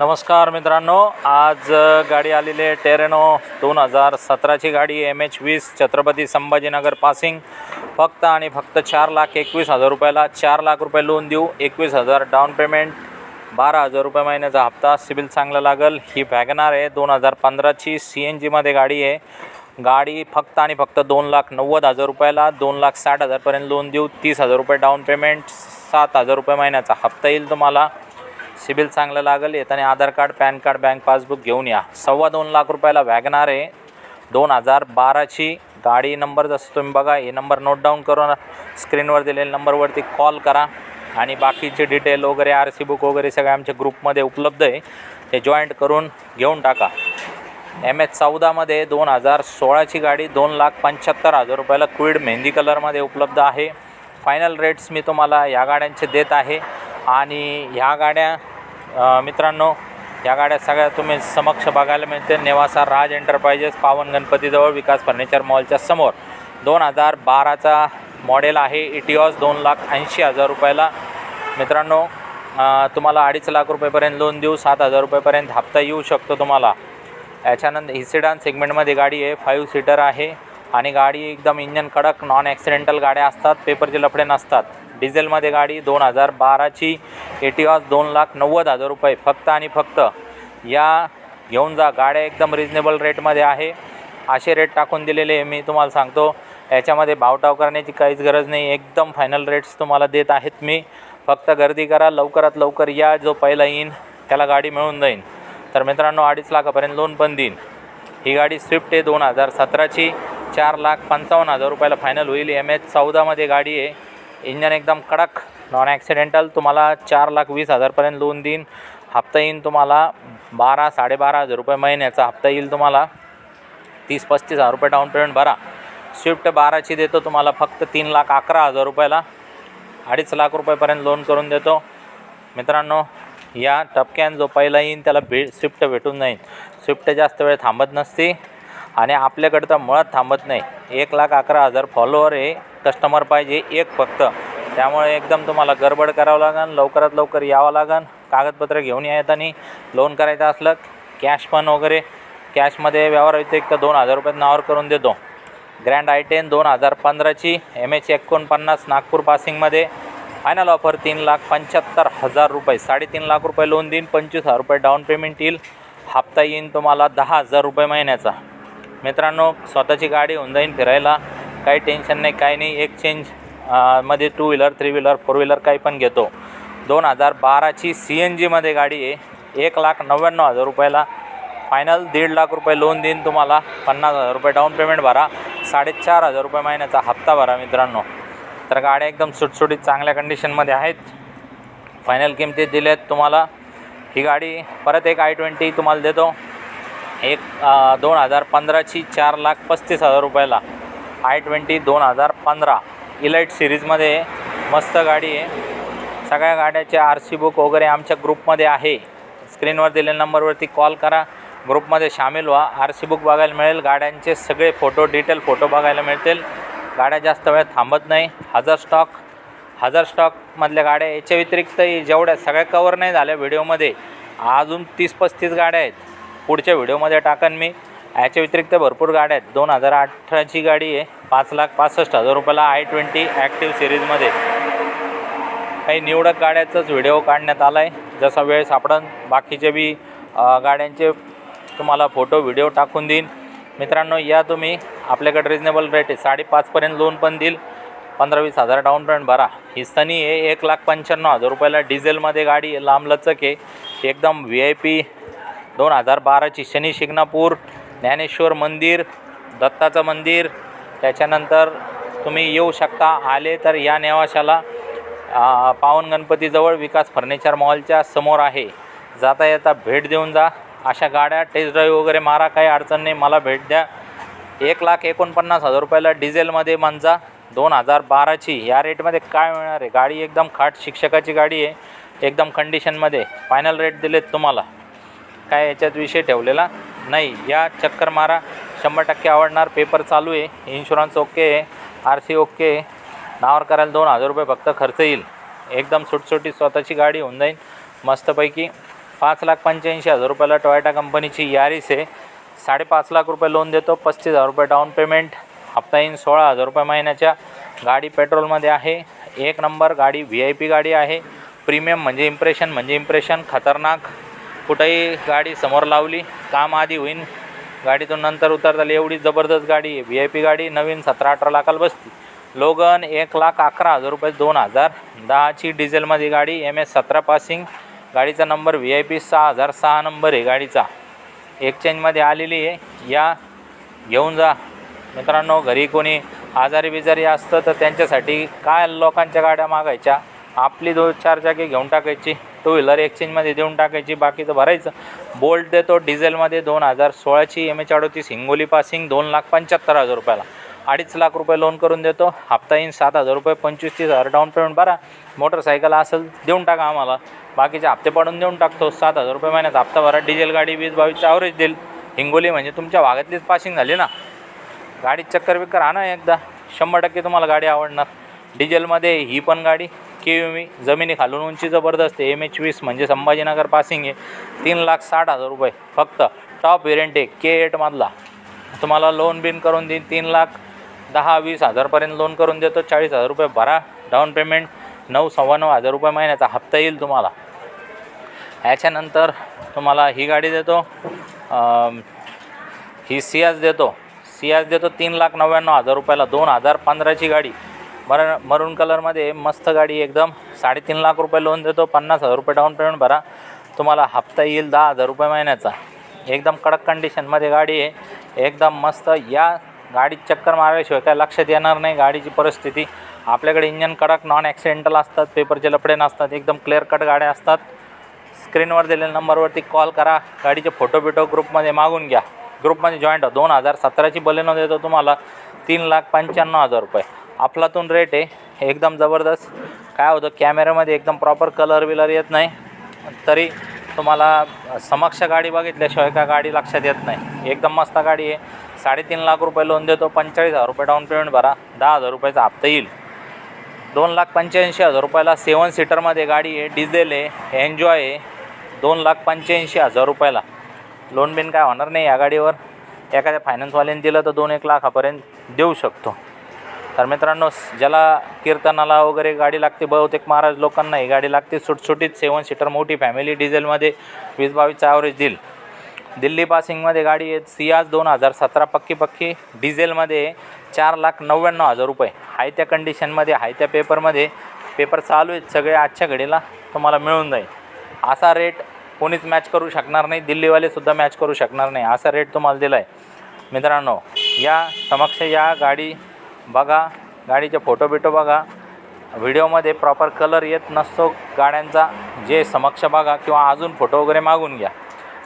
नमस्कार मित्रांनो आज गाडी आलेली आहे टेरेनो दोन हजार सतराची गाडी एम एच वीस छत्रपती संभाजीनगर पासिंग. फक्त आणि फक्त चार लाख एकवीस हजार रुपयाला चार लाख रुपये लोन देऊ एकवीस हजार डाऊन पेमेंट बारा हजार रुपये महिन्याचा हप्ता सिबिल चांगला लागेल. ही वॅगनार आहे दोन हजार पंधराची सी एन जीमध्ये गाडी आहे. गाडी फक्त आणि फक्त दोन लाख नव्वद हजार रुपयाला दोन लाख साठ हजारपर्यंत लोन देऊ तीस हजार रुपये डाऊन पेमेंट सात हजार रुपये महिन्याचा हप्ता येईल तुम्हाला. सिबिल चांगलं लागेल येताना Aadhaar card PAN card bank passbook घेऊन या. सव्वा दोन लाख रुपयाला वॅगनार आहे दोन हजार बाराची गाडी नंबर जसं तुम्ही बघा हे नंबर नोट डाऊन करून स्क्रीनवर दिलेल्या नंबरवरती कॉल करा. आणि बाकीचे डिटेल वगैरे आर सी बुक वगैरे सगळे आमच्या ग्रुपमध्ये उपलब्ध आहे. ते जॉईंट करून घेऊन टाका. एम एच चौदामध्ये दोन हजार सोळाची गाडी दोन लाख पंच्याहत्तर हजार रुपयाला क्विड मेहंदी कलरमध्ये उपलब्ध आहे. फायनल रेट्स मी तुम्हाला या गाड्यांचे देत आहे. आणि ह्या गाड्या मित्रांनो या गाड्या सगळ्या तुम्ही समक्ष बघायला मिळते नेवासा राज एंटरप्राइजेस पावन गणपतीजवळ विकास फर्निचर मॉलच्या समोर. दोन हजार बाराचा मॉडेल आहे इटिऑस दोन लाख ऐंशी हजार रुपयाला. मित्रांनो तुम्हाला अडीच लाख रुपयेपर्यंत लोन देऊ सात हजार रुपयेपर्यंत हप्ता येऊ शकतो तुम्हाला. याच्यानंतर ही सेगमेंटमध्ये गाडी आहे फाईव्ह सीटर आहे. आणि गाडी एकदम इंजन कडक नॉन ॲक्सिडेंटल गाड्या असतात पेपरचे लफडे नसतात. डिझेलमध्ये गाडी दोन हजार बाराची एटिऑस दोन लाख नव्वद हजार रुपये फक्त आणि फक्त. या घेऊन जा. गाड्या एकदम रिजनेबल रेटमध्ये आहे. असे रेट टाकून दिलेले मी तुम्हाला सांगतो. याच्यामध्ये भावटाव करण्याची काहीच गरज नाही. एकदम फायनल रेट्स तुम्हाला देत आहेत मी. फक्त गर्दी करा. लवकरात लवकर या. जो पहिला येईन त्याला गाडी मिळून जाईन. तर मित्रांनो अडीच लाखापर्यंत लोन पण देईन. ही गाडी स्विफ्ट आहे दोन हजार सतराची. चार लाख पंचावन्न हजार रुपयाला फायनल होईल. एम एच चौदामध्ये गाडी आहे. इंजन एकदम कडक नॉन ॲक्सिडेंटल तुम्हाला चार लाख वीस हजारपर्यंत लोन देईन. हप्ता येईन तुम्हाला बारा साडेबारा हजार रुपये महिन्याचा हप्ता येईल तुम्हाला. तीस पस्तीस हजार रुपये डाऊन पेमेंट भरा. स्विफ्ट बाराची देतो तुम्हाला फक्त तीन लाख अकरा हजार रुपयाला. अडीच लाख रुपयेपर्यंत लोन करून देतो. मित्रांनो या टपक्यान जो पहिला येईन त्याला भे स्विफ्ट भेटून जाईन. स्विफ्ट जास्त वेळ थांबत नसते. आणि आपल्याकडं तर मुळात थांबत नाही. एक लाख अकरा हजार फॉलोवर आहे. कस्टमर पाहिजे एक फक्त. त्यामुळे एकदम तुम्हाला गडबड करावं लागेल लवकरात लवकर यावं लागेल कागदपत्र घेऊन या येताना. लोन करायचं असलं कॅश पण वगैरे. कॅशमध्ये व्यवहार व्यतिरिक्त दोन हजार रुपयात नावावर करून देतो. ग्रँड आय टेन दोन हजार पंधराची एम एच एकोणपन्नास नागपूर पासिंगमध्ये फायनल ऑफर तीन लाख पंच्याहत्तर हजार रुपये. साडेतीन लाख रुपये लोन देईन पंचवीस हजार रुपये डाऊन पेमेंट येईल. हप्ता येईन तुम्हाला दहा हजार रुपये महिन्याचा. मित्रांनो स्वतःची गाडी होऊन जाईन फिरायला. काही टेन्शन नाही काही नाही. एक्सचेंजमध्ये two wheeler three wheeler four wheeler काही पण घेतो. दोन हजार बाराची सी एन जीमध्ये गाडी आहे. एक लाख नव्याण्णव हजार रुपयाला फायनल दीड लाख रुपये लोन देईन तुम्हाला. पन्नास हजार रुपये डाऊन पेमेंट भरा. साडेचार हजार रुपये महिन्याचा हप्ता भरा मित्रांनो. तर गाड्या एकदम सुटसुटीत चांगल्या कंडिशनमध्ये आहेत. फायनल किमतीत आहेत तुम्हाला. ही गाडी परत एक आय ट्वेंटी तुम्हाला देतो. एक दोन हजार पंधराची चार लाख पस्तीस हजार रुपयाला. आय ट्वेंटी दोन हजार पंधरा. इलाईट सिरीजमध्ये मस्त गाडी आहे. सगळ्या गाड्याचे आर सी बुक वगैरे आमच्या ग्रुपमध्ये आहे. स्क्रीनवर दिलेल्या नंबरवरती कॉल करा. ग्रुपमध्ये सामील व्हा. आर सी बुक बघायला मिळेल. गाड्यांचे सगळे फोटो डिटेल फोटो बघायला मिळतील. गाड्या जास्त वेळ थांबत नाही. हजर स्टॉक हजर स्टॉकमधल्या गाड्या याच्या व्यतिरिक्तही जेवढ्या सगळ्या कवर नाही झाल्या व्हिडिओमध्ये अजून तीस पस्तीस गाड्या आहेत. पुढच्या व्हिडिओमध्ये टाकन मी. याच्या व्यतिरिक्त भरपूर गाड्या आहेत. दोन हजार अठराची गाडी आहे. पाच लाख पासष्ट हजार रुपयाला आय ट्वेंटी ॲक्टिव्ह सिरीजमध्ये काही निवडक गाड्याचाच व्हिडिओ काढण्यात आला आहे जसा वेळ सापडन बाकीचे बी गाड्यांचे तुम्हाला फोटो व्हिडिओ टाकून देईन. मित्रांनो या तुम्ही आपल्याकडे रिजनेबल रेट आहे. साडेपाचपर्यंत लोन पण देईल. पंधरा वीस हजार डाऊन पेमेंट भरा. ही सनी आहे. एक लाख पंच्याण्णव हजार रुपयाला डिझेलमध्ये गाडी आहे. लांबलचक आहे. एकदम व्ही आय पी दोन हजार बाराची शनी शिंगणापूर. ज्ञानेश्वर मंदिर दत्ताचं मंदिर त्याच्यानंतर तुम्ही येऊ शकता आले तर या नेवाशाला पावन गणपतीजवळ विकास फर्निचर मॉलच्या समोर आहे. जाता येता भेट देऊन जा. अशा गाड्या टेस्ट ड्राईव्ह वगैरे मारा काही अडचण नाही. मला भेट द्या. एक लाख एकोणपन्नास हजार रुपयाला डिझेलमध्ये मांजा दोन हजार बाराची या रेटमध्ये काय मिळणार आहे? गाडी एकदम खाट शिक्षकाची गाडी आहे. एकदम कंडिशनमध्ये फायनल रेट दिलेत तुम्हाला. काय याच्यात विषय ठेवलेला? नाही या चक्कर मारा. शंभर टक्के आवडणार. पेपर चालू आहे. इन्शुरन्स ओके आहे. आर सी ओके आहे. नावावर करायला दोन हजार रुपये फक्त खर्च येईल. एकदम सुटसुटी स्वतःची गाडी होऊन जाईल मस्तपैकी पाच लाख पंच्याऐंशी हजार रुपयाला टोयोटा कंपनीची यारिस आहे. साडेपाच लाख रुपये लोन देतो. पस्तीस हजार रुपये डाऊन पेमेंट हप्ता येईन सोळा हजार रुपये महिन्याच्या. गाडी पेट्रोलमध्ये आहे. एक नंबर गाडी व्ही आय पी गाडी आहे. प्रीमियम म्हणजे इम्प्रेशन म्हणजे इम्प्रेशन खतरनाक. कुठंही गाडी समोर लावली काम आधी होईन. गाडीतून नंतर उतरताल एवढी जबरदस्त गाडी आहे. व्ही आय पी गाडी नवीन सतरा अठरा लाखाला बसती. लोगन एक लाख अकरा हजार रुपये दोन हजार. दहाची डिझेलमध्ये गाडी एम एस सतरा पासिंग. गाडीचा नंबर व्ही आय पी सहा हजार सहा नंबर आहे गाडीचा. एक्सचेंजमध्ये आलेली आहे. या घेऊन जा. मित्रांनो घरी कोणी आजारी बिजारी असतं तर त्यांच्यासाठी काय लोकांच्या गाड्या मागायच्या? आपली दोन चार चाकी घेऊन टाकायची. टू व्हीलर एक्सचेंजमध्ये देऊन टाकायची बाकीचं भरायचं. बोल्ट देतो डिझेलमध्ये दोन हजार सोळाची एम एच अडोतीस हिंगोली पासिंग दोन लाख पंच्याहत्तर हजार रुपयाला. अडीच लाख रुपये लोन करून देतो हप्ता येईन सात हजार रुपये पंचवीस तीस हजार डाऊन पेमेंट भरा. मोटरसायकल असेल देऊन टाका आम्हाला. बाकीचे हप्ते पाडून देऊन टाकतो सात हजार रुपये महिन्यात हप्ता भरा. डिझेल गाडी वीस बावीस ॲव्हरेज देईल. हिंगोली म्हणजे तुमच्या भागातलीच पासिंग झाली ना. गाडीत चक्कर बिक्कर आणा एकदा. शंभर टक्के तुम्हाला गाडी आवडणार. डिझेलमध्ये ही पण गाडी के मी जमिनी खालून उंची जबरदस्त एम एच वीस म्हणजे संभाजीनगर पासिंग आहे. तीन लाख साठ हजार रुपये फक्त. टॉप वेरियंट आहे के एटमधला तुम्हाला लोन बिन करून देईन. तीन लाख दहा वीस हजारपर्यंत लोन करून देतो. चाळीस हजार रुपये भरा. डाऊन पेमेंट नऊ सव्वा नऊ हजार रुपये महिन्याचा हप्ता येईल तुम्हाला. ह्याच्यानंतर तुम्हाला ही गाडी देतो. ही सियाज देतो. सियाज देतो तीन लाख नव्याण्णव हजार रुपयाला. दोन हजार पंधराची गाडी. मरण मरून कलरमध्ये मस्त गाडी एकदम. साडेतीन लाख रुपये लोन देतो पन्नास हजार रुपये डाऊन पेमेंट भरा. तुम्हाला हप्ता येईल दहा हजार रुपये महिन्याचा. एकदम कडक कंडिशनमध्ये गाडी आहे. एकदम मस्त. या गाडीत चक्कर मारल्याशिवाय काय लक्षात येणार नाही गाडीची परिस्थिती. आपल्याकडे इंजन कडक नॉन ॲक्सिडेंटल असतात पेपरचे लपडे नसतात एकदम क्लिअर कट गाड्या असतात. स्क्रीनवर दिलेल्या नंबरवरती कॉल करा. गाडीचे फोटो बिटो ग्रुपमध्ये मागून घ्या. ग्रुपमध्ये जॉईंट हो दोन हजार सतराची बलेनो देतो तुम्हाला. तीन लाख पंच्याण्णव हजार रुपये. अफलातून रेट आहे. एकदम जबरदस्त. काय होतं कॅमेऱ्यामध्ये एकदम प्रॉपर कलर बिलर येत नाही. तरी तुम्हाला समक्ष गाडी बघितल्याशिवाय का गाडी लक्षात येत नाही. एकदम मस्त गाडी आहे. साडेतीन लाख रुपये लोन देतो पंचेचाळीस हजार रुपये डाऊन पेमेंट भरा. दहा हजार रुपयाचा हप्ता येईल. दोन लाख पंच्याऐंशी हजार रुपयाला सेवन सीटरमध्ये गाडी आहे डिझेल आहे एन्जॉय आहे. दोन लाख पंच्याऐंशी हजार रुपयाला. लोन बिन काय होणार नाही या गाडीवर. एखाद्या फायनान्सवाल्याने दिलं तर दोन एक लाखापर्यंत देऊ शकतो. तर मित्रांनो ज्याला कीर्तनाला वगैरे गाडी लागते बहुतेक महाराज लोकांना ही गाडी लागते. सुटसुटीत सेवन सीटर मोठी फॅमिली डिझेलमध्ये वीस बावीसचा ॲव्हरेज देईल दिल्ली पासिंगमध्ये गाडी आहे सियाज दोन हजार सतरा. पक्की पक्की डिझेलमध्ये चार लाख नव्याण्णव हजार रुपये. आहे त्या कंडिशनमध्ये आहे त्या पेपरमध्ये पेपर चालू आहेत सगळे आजच्या घडीला. तुम्हाला मिळून जाईल. असा रेट कोणीच मॅच करू शकणार नाही. दिल्लीवालेसुद्धा मॅच करू शकणार नाही. असा रेट तुम्हाला दिला आहे मित्रांनो या समक्ष या गाडी बघा गाडीचे फोटो बिटो बघा. व्हिडिओमध्ये प्रॉपर कलर येत नसतो गाड्यांचा. जे समक्ष बघा किंवा अजून फोटो वगैरे मागून घ्या.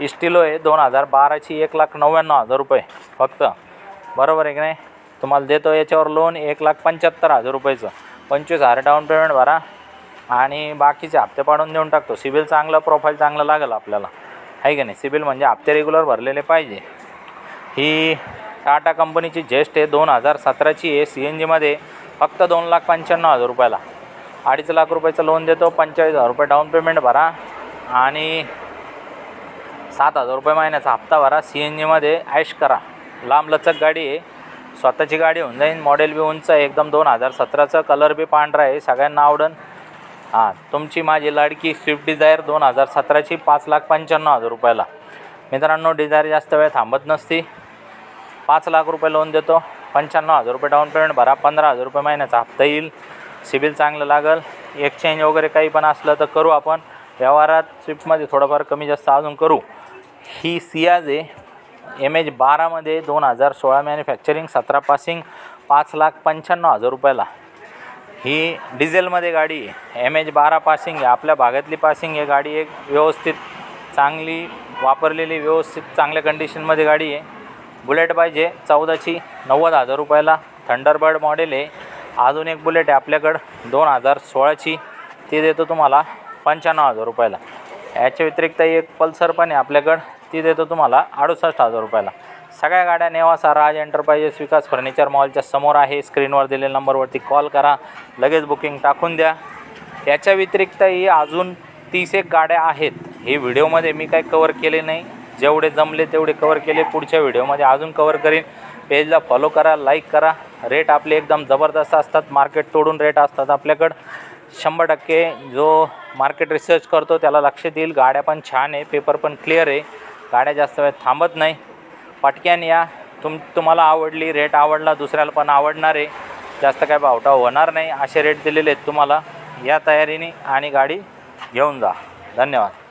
इस्टिलो आहे दोन हजार बाराची एक लाख नव्याण्णव हजार रुपये फक्त. बरोबर आहे की नाही? तुम्हाला देतो याच्यावर लोन एक लाख पंच्याहत्तर हजार रुपयेचं. पंचवीस हजार डाऊन पेमेंट भरा. आणि बाकीचे हप्ते पाडून देऊन टाकतो. सिबिल चांगलं प्रोफाईल चांगलं लागेल आपल्याला. आहे की नाही? सिबिल म्हणजे हप्ते रेग्युलर भरलेले पाहिजे. ही टाटा कंपनीची जेस्ट आहे. दोन हजार सतराची आहे. सी एन जीमध्ये फक्त दोन लाख पंच्याण्णव हजार रुपयाला. अडीच लाख रुपयाचं लोन देतो. पंचेचाळीस हजार रुपये डाऊन पेमेंट भरा. आणि सात हजार रुपये महिन्याचा हप्ता भरा. सी एन जीमध्ये ॲश करा. लांब लचक गाडी आहे. स्वतःची गाडी होऊन जाईन. मॉडेल बी उंच आहे. एकदम दोन हजार सतराचं. कलर बी पांढरा आहे. सगळ्यांना आवडन. हां तुमची माझी लाडकी स्विफ्ट डिझायर दोन हजार सतराची पाच लाख पंच्याण्णव हजार रुपयाला. मित्रांनो डिझायर जास्त वेळ थांबत नसती. पाच लाख रुपये लोन देतो. पंच्याण्णव हजार रुपये डाऊन पेमेंट भरा. पंधरा हजार रुपये महिन्याचा हप्ता येईल. सिबिल चांगलं लागेल. एक्सचेंज वगैरे काही पण असलं तर करू आपण. व्यवहारात स्विफ्टमध्ये थोडंफार कमी जास्त अजून करू. ही सियाज आहे. एम एच बारामध्ये दोन हजार सोळा मॅन्युफॅक्चरिंग सतरा पासिंग पाच लाख पंच्याण्णव हजार रुपयाला. ही डिझेलमध्ये गाडी आहे. एम एच बारा पासिंग आहे. आपल्या भागातली पासिंग आहे. गाडी एक व्यवस्थित चांगली वापरलेली व्यवस्थित चांगल्या कंडिशनमध्ये गाडी आहे. बुलेट पाहिजे. चौदाची नव्वद हजार रुपयाला थंडरबर्ड मॉडेल आहे. अजून एक बुलेट आहे आपल्याकडं दोन हजार सोळाची. ती देतो तुम्हाला पंच्याण्णव हजार रुपयाला. याच्या व्यतिरिक्त एक पल्सर पण आहे आपल्याकडं ती देतो तुम्हाला अडुसष्ट हजार रुपयाला. सगळ्या गाड्या नेवासा राज एंटरप्राइजेस विकास फर्निचर मॉलच्या समोर आहे. स्क्रीनवर दिलेल्या नंबरवरती कॉल करा. लगेच बुकिंग टाकून द्या. याच्या व्यतिरिक्तही अजून तीस एक गाड्या आहेत. हे व्हिडिओमध्ये मी काही कवर केले नाही. जेवढे जमले तेवढे कवर केले. पुढच्या व्हिडिओमध्ये अजून कवर करीन. पेजला फॉलो करा लाईक करा. रेट आपले एकदम जबरदस्त असतात. मार्केट तोडून रेट असतात आपल्याकडं. शंभर टक्के जो मार्केट रिसर्च करतो त्याला लक्ष देईल. गाड्या पण छान आहे. पेपर पण क्लिअर आहे. गाड्या जास्त वेळ थांबत नाही. पटक्यान या. तुम तुम्हाला आवडली रेट आवडला दुसऱ्याला पण आवडणार आहे. जास्त काय भावटाव होणार नाही. असे रेट दिलेले आहेत तुम्हाला. या तयारीने आणि गाडी घेऊन जा. धन्यवाद.